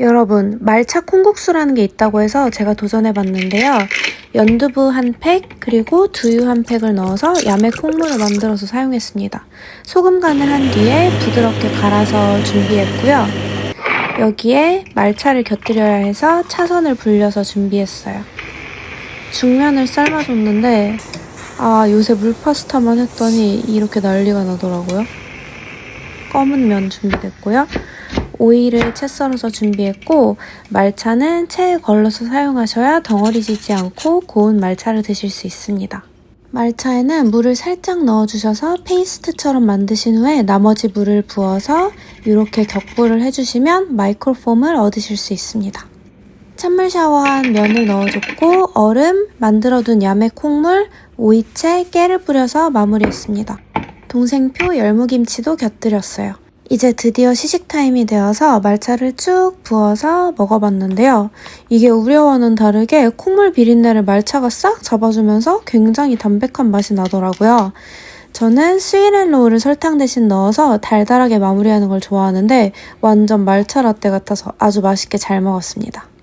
여러분, 말차 콩국수라는 게 있다고 해서 제가 도전해 봤는데요. 연두부 한 팩, 그리고 두유 한 팩을 넣어서 야매 콩물을 만들어서 사용했습니다. 소금 간을 한 뒤에 부드럽게 갈아서 준비했고요. 여기에 말차를 곁들여야 해서 차선을 불려서 준비했어요. 중면을 삶아줬는데, 아, 요새 물파스타만 했더니 이렇게 난리가 나더라고요. 검은 면 준비됐고요. 오이를 채 썰어서 준비했고 말차는 체에 걸러서 사용하셔야 덩어리 지지 않고 고운 말차를 드실 수 있습니다. 말차에는 물을 살짝 넣어주셔서 페이스트처럼 만드신 후에 나머지 물을 부어서 이렇게 격불을 해주시면 마이크로폼을 얻으실 수 있습니다. 찬물 샤워한 면을 넣어줬고 얼음, 만들어둔 야매 콩물, 오이채, 깨를 뿌려서 마무리했습니다. 동생표 열무김치도 곁들였어요. 이제 드디어 시식 타임이 되어서 말차를 쭉 부어서 먹어봤는데요. 이게 우려와는 다르게 콩물 비린내를 말차가 싹 잡아주면서 굉장히 담백한 맛이 나더라고요. 저는 스위렌로우를 설탕 대신 넣어서 달달하게 마무리하는 걸 좋아하는데 완전 말차 라떼 같아서 아주 맛있게 잘 먹었습니다.